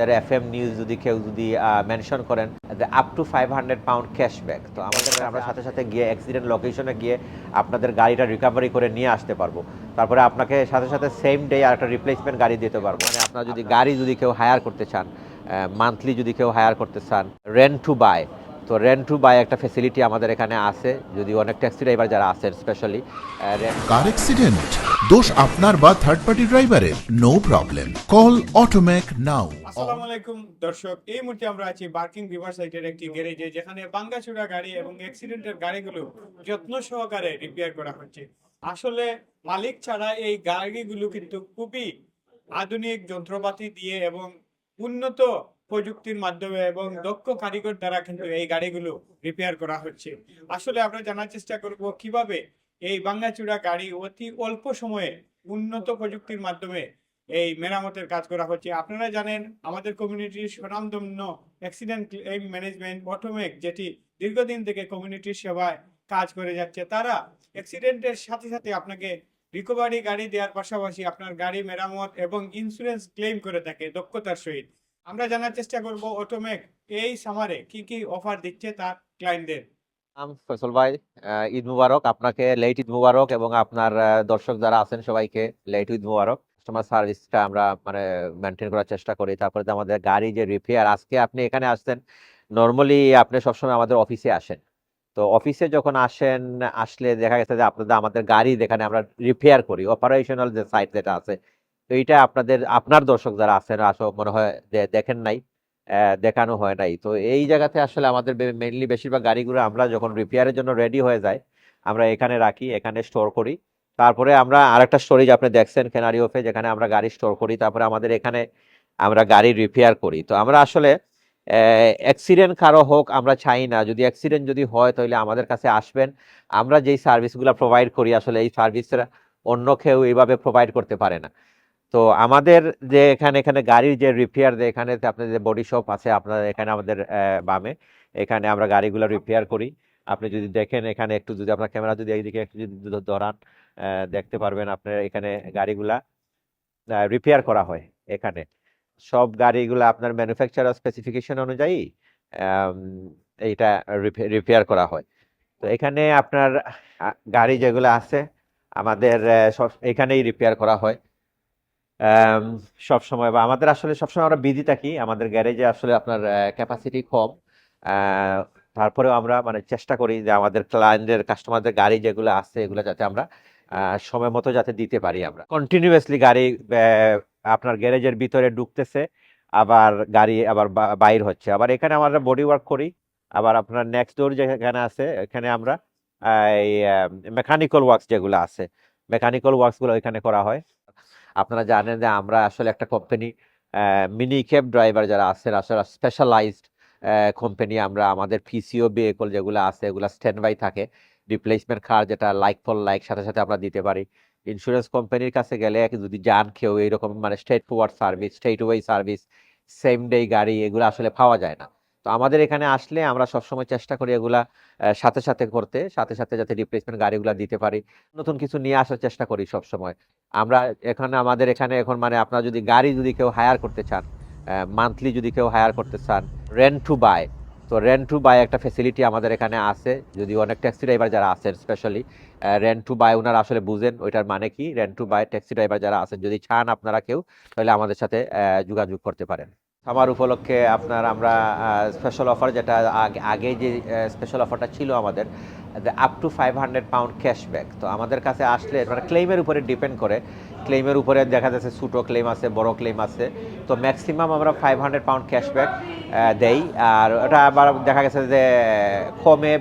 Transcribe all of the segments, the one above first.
আমাদের F M news যদি কেউ যদি মেনশন করেন up to five hundred pound cashback তো আমাদের আমরা সাথে সাথে গিয়ে অ্যাক্সিডেন্ট লোকেশনে গিয়ে আপনাদের গাড়িটা রিকভারি করে নিয়ে আসতে পারব। তারপরে আপনাকে সাথে সাথে সেম ডে আর একটা রিপ্লেসমেন্ট গাড়ি দিতে পারব। মানে আপনার যদি গাড়ি যদি কেউ হায়ার করতে চান মান্থলি যদি কেউ হায়ার করতে চান রেন্ট টু বাই তো রেন্ট টু বাই একটা ফেসিলিটি আমাদের এখানে আছে যদি অনেক ট্যাক্সি ড্রাইভার যারা আছেন স্পেশালি কার অ্যাক্সিডেন্ট দোষ আপনার বা থার্ড পার্টি ড্রাইভারের no problem call automake now আসসালামু আলাইকুম দর্শক এই মুহূর্তে আমরা আছি বার্কিং রিভার সাইডের একটি গ্যারেজে যেখানে বাঙ্গাচুরা গাড়ি এবং অ্যাক্সিডেন্টের গাড়িগুলো যত্ন সহকারে রিপেয়ার করা হচ্ছে। আসলে মালিক ছাড়া এই গাড়িগুলো কিন্তু খুবই আধুনিক যন্ত্রপাতি দিয়ে এবং উন্নত প্রযুক্তির মাধ্যমে এবং দক্ষ কারিগর দ্বারা কিন্তু এই গাড়িগুলো রিপেয়ার করা হচ্ছে। আসলে আমরা জানার চেষ্টা করব কীভাবে এই বাঙ্গাচুরা গাড়ি অতি অল্প সময়ে উন্নত প্রযুক্তির মাধ্যমে এই মেরামতের কাজ করা হচ্ছে। আপনারা জানেন আমাদের কমিউনিটির স্বনামধন্য অ্যাক্সিডেন্ট ক্লেম ম্যানেজমেন্ট অটোমেক যেটি দীর্ঘদিন থেকে কমিউনিটির সেবায় কাজ করে যাচ্ছে তারা অ্যাক্সিডেন্টের সাথে সাথে আপনাকে রিকভারি গাড়ি দেওয়ার পাশাপাশি আপনার গাড়ি মেরামত এবং ইন্স্যুরেন্স ক্লেম করে থাকে দক্ষতার সহিত। আমরা জানার চেষ্টা করব অটোমেক এই সামারে কি কি অফার দিচ্ছে তার ক্লায়েন্টদের নাম ফয়সল ভাই ঈদ মুবারক, আপনাকে লেট ঈদ মুবারক এবং আপনার দর্শক যারা আছেন সবাইকে লেট ঈদ মুবারক। কাস্টমার সার্ভিসটা আমরা মানে মেনটেন করার চেষ্টা করি। তারপরে আমাদের গাড়ি যে রিপেয়ার আজকে আপনি এখানে আসছেন নর্মালি আপনি সবসময় আমাদের অফিসে আসেন। তো অফিসে যখন আসেন, আসলে দেখা গেছে যে আপনাদের আমাদের গাড়ি যেখানে আমরা রিপেয়ার করি অপারেশনাল যে সাইট যেটা আছে তো এইটা আপনাদের, আপনার দর্শক যারা আছেন, আসো, মনে হয় দেখেন নাই দেখানো হয় নাই। তো এই জায়গাতে আসলে আমাদের মেনলি বেশিরভাগ গাড়িগুলো আমরা যখন রিপেয়ারের জন্য রেডি হয়ে যায়, আমরা এখানে রাখি, এখানে স্টোর করি। তারপরে আমরা আরেকটা স্টোরেজ আপনি দেখছেন কেনারি অফে যেখানে আমরা গাড়ি স্টোর করি। তারপরে আমাদের এখানে আমরা গাড়ি রিপেয়ার করি। তো আমরা আসলে অ্যাক্সিডেন্ট কারও হোক, আমরা চাই না। যদি অ্যাক্সিডেন্ট যদি হয়, তাহলে আমাদের কাছে আসবেন। আমরা যেই সার্ভিসগুলো প্রোভাইড করি, আসলে এই সার্ভিসটা অন্য কেউ এইভাবে প্রোভাইড করতে পারে না। তো আমাদের যে এখানে এখানে গাড়ির যে রিপেয়ার এখানে যে আপনাদের যে বডি শপ আছে, আপনার এখানে আমাদের বামে, এখানে আমরা গাড়িগুলো রিপেয়ার করি। আপনি যদি দেখেন এখানে একটু যদি আপনার ক্যামেরা যদি এইদিকে একটু যদি ধরান দেখতে পারবেন আপনার এখানে গাড়িগুলা রিপেয়ার করা হয় এখানে। সব গাড়িগুলো আপনার ম্যানুফ্যাকচারার স্পেসিফিকেশন অনুযায়ী এইটা রিপেয়ার করা হয়। তো এখানে আপনার গাড়ি যেগুলো আছে, আমাদের সব এখানেই রিপেয়ার করা হয়। সব সময় বা আমাদের আসলে সবসময় আমরা বিজি থাকি। আমাদের গ্যারেজে আসলে আপনার ক্যাপাসিটি কম। তারপরেও আমরা মানে চেষ্টা করি যে আমাদের ক্লায়েন্টের কাস্টমারদের গাড়ি যেগুলো আছে, এগুলো যাতে আমরা সময় মতো যাতে দিতে পারি আমরা। কন্টিনিউয়াসলি গাড়ি আপনার গ্যারেজের ভিতরে ঢুকতেছে, আবার গাড়ি আবার বাইর হচ্ছে। আবার এখানে আমরা বডি ওয়ার্ক করি, আবার আপনার নেক্সট ডোর যেখানে আছে, এখানে আমরা এই মেকানিক্যাল ওয়ার্কস যেগুলো আছে মেকানিক্যাল ওয়ার্কসগুলো এখানে করা হয়। আপনারা জানেন যে আমরা আসলে একটা কোম্পানি মিনি ক্যাব ড্রাইভার যারা আছেন, আসলে স্পেশালাইজড কোম্পানি আমরা, আমাদের পিসিও ভেহিকল যেগুলো আছে, এগুলো স্ট্যান্ড বাই থাকে। রিপ্লেসমেন্ট কার যেটা লাইক ফর লাইক সাথে সাথে আমরা দিতে পারি। ইন্স্যুরেন্স কোম্পানির কাছে গেলে যদি যান কেউ এইরকম মানে straight forward service straight way service same day গাড়ি, এগুলো আসলে পাওয়া যায় না। তো আমাদের এখানে আসলে আমরা সবসময় চেষ্টা করি এগুলা সাথে সাথে করতে, সাথে সাথে যাতে রিপ্লেসমেন্ট গাড়িগুলো দিতে পারি। নতুন কিছু নিয়ে আসার চেষ্টা করি সব সময় আমরা এখানে, আমাদের এখানে এখন মানে আপনারা যদি গাড়ি যদি কেউ হায়ার করতে চান মান্থলি যদি কেউ হায়ার করতে চান রেন্ট টু বাই তো রেন্ট টু বাই একটা ফেসিলিটি আমাদের এখানে আছে। যদি অনেক ট্যাক্সি ড্রাইভার যারা আছেন স্পেশালি রেন্ট টু বাই ওনারা আসলে বুঝেন ওইটার মানে কি? Rent to buy taxi driver যারা আছেন, যদি চান আপনারা কেউ, তাহলে আমাদের সাথে যোগাযোগ করতে পারেন। আমার উপলক্ষে আপনার আমরা স্পেশাল অফার যেটা আগে- যে স্পেশাল অফারটা ছিল আমাদের up to five hundred pound cashback তো আমাদের কাছে আসলে মানে ক্লেমের উপরে ডিপেন্ড করে। ক্লেমের উপরে দেখা যাচ্ছে ছোটো ক্লেম আছে, বড় ক্লেম আছে। তো ম্যাক্সিমাম আমরা ফাইভ হান্ড্রেড পাউন্ড ক্যাশব্যাক দেই। আর ওটা আবার দেখা গেছে যে, কমে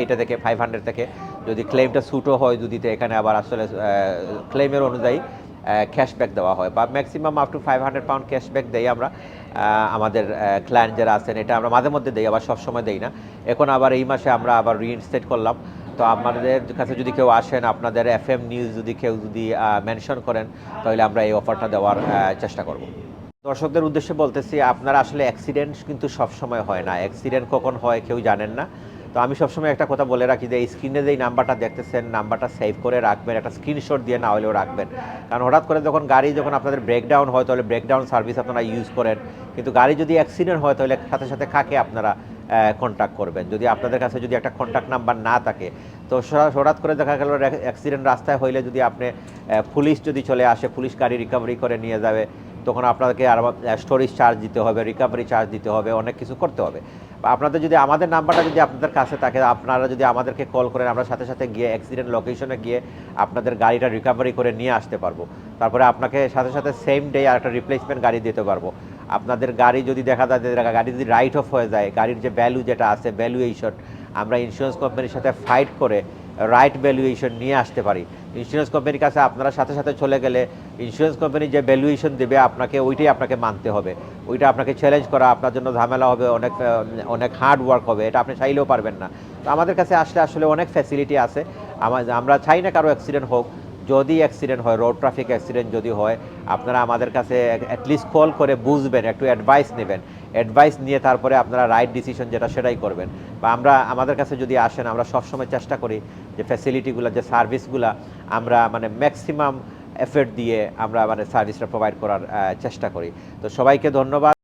এইটা থেকে ফাইভ হান্ড্রেড থেকে। যদি ক্লেমটা ছোটো হয়, যদি এখানে আবার আসলে ক্লেমের অনুযায়ী ক্যাশব্যাক দেওয়া হয় বা maximum up to five hundred pound cashback দেই আমরা আমাদের ক্লায়েন্ট যারা আছেন, এটা আমরা মাঝে মধ্যে দেই, আবার সবসময় দেই না। এখন আবার এই মাসে আমরা আবার রিইনস্টেট করলাম। তো আমাদের কাছে যদি কেউ আসেন, আপনাদের এফ এম নিউজ যদি কেউ যদি মেনশন করেন, তাহলে আমরা এই অফারটা দেওয়ার চেষ্টা করব। দর্শকদের উদ্দেশ্যে বলতেছি, আপনারা আসলে অ্যাক্সিডেন্ট কিন্তু সব সময় হয় না। অ্যাক্সিডেন্ট কখন হয় কেউ জানেন না। তো আমি সবসময় একটা কথা বলে রাখি যে এই স্ক্রিনে যেই নাম্বারটা দেখতেছেন, নাম্বারটা সেভ করে রাখবেন, একটা স্ক্রিনশট দিয়ে না হলেও রাখবেন। কারণ হঠাৎ করে যখন গাড়ি যখন আপনাদের ব্রেকডাউন হয়, তাহলে ব্রেকডাউন সার্ভিস আপনারা ইউজ করেন। কিন্তু গাড়ি যদি অ্যাক্সিডেন্ট হয়, তাহলে সাথে সাথে কাকে আপনারা কন্ট্যাক্ট করবেন? যদি আপনাদের কাছে যদি একটা কন্ট্যাক্ট নাম্বার না থাকে, তো হঠাৎ করে দেখা গেল অ্যাক্সিডেন্ট রাস্তায় হইলে যদি আপনি পুলিশ যদি চলে আসে পুলিশ গাড়ি রিকভারি করে নিয়ে যাবে তখন আপনাদেরকে আর স্টোরেজ চার্জ দিতে হবে রিকভারি চার্জ দিতে হবে, অনেক কিছু করতে হবে। আপনাদের যদি, আমাদের নাম্বারটা যদি আপনাদের কাছে থাকে, আপনারা যদি আমাদেরকে কল করেন, আমরা সাথে সাথে গিয়ে অ্যাক্সিডেন্ট লোকেশনে গিয়ে আপনাদের গাড়িটা রিকভারি করে নিয়ে আসতে পারব। তারপরে আপনাকে সাথে সাথে সেম ডে আর একটা রিপ্লেসমেন্ট গাড়ি দিতে পারব। আপনাদের গাড়ি যদি দেখা যায় গাড়ি যদি রাইট অফ হয়ে যায়, গাড়ির যে ভ্যালু যেটা আছে ভ্যালুয়েশন আমরা ইন্স্যুরেন্স কোম্পানির সাথে ফাইট করে রাইট ভ্যালুয়েশন নিয়ে আসতে পারি। ইন্স্যুরেন্স কোম্পানির কাছে আপনারা সাথে সাথে চলে গেলে ইন্স্যুরেন্স কোম্পানি যে ভ্যালুয়েশন দেবে, আপনাকে ওইটাই আপনাকে মানতে হবে। ওইটা আপনাকে চ্যালেঞ্জ করা, আপনার জন্য ঝামেলা হবে, অনেক অনেক হার্ড ওয়ার্ক হবে, এটা আপনি চাইলেও পারবেন না। তো আমাদের কাছে আসলে আসলে অনেক ফ্যাসিলিটি আছে। আমা- আমরা চাই না কারও অ্যাক্সিডেন্ট হোক। যদি অ্যাক্সিডেন্ট হয় রোড ট্রাফিক অ্যাক্সিডেন্ট যদি হয়, আপনারা আমাদের কাছে অ্যাটলিস্ট কল করে বুঝবেন, একটু অ্যাডভাইস নেবেন। অ্যাডভাইস নিয়ে তারপরে আপনারা রাইট ডিসিশন যেটা সেটাই করবেন। বা আমরা, আমাদের কাছে যদি আসেন, আমরা সবসময় চেষ্টা করি যে ফ্যাসিলিটিগুলো যে সার্ভিসগুলো আমরা মানে ম্যাক্সিমাম এফের্ট দিয়ে আমরা মানে সার্ভিসটা প্রোভাইড করার চেষ্টা করি। তো সবাইকে ধন্যবাদ।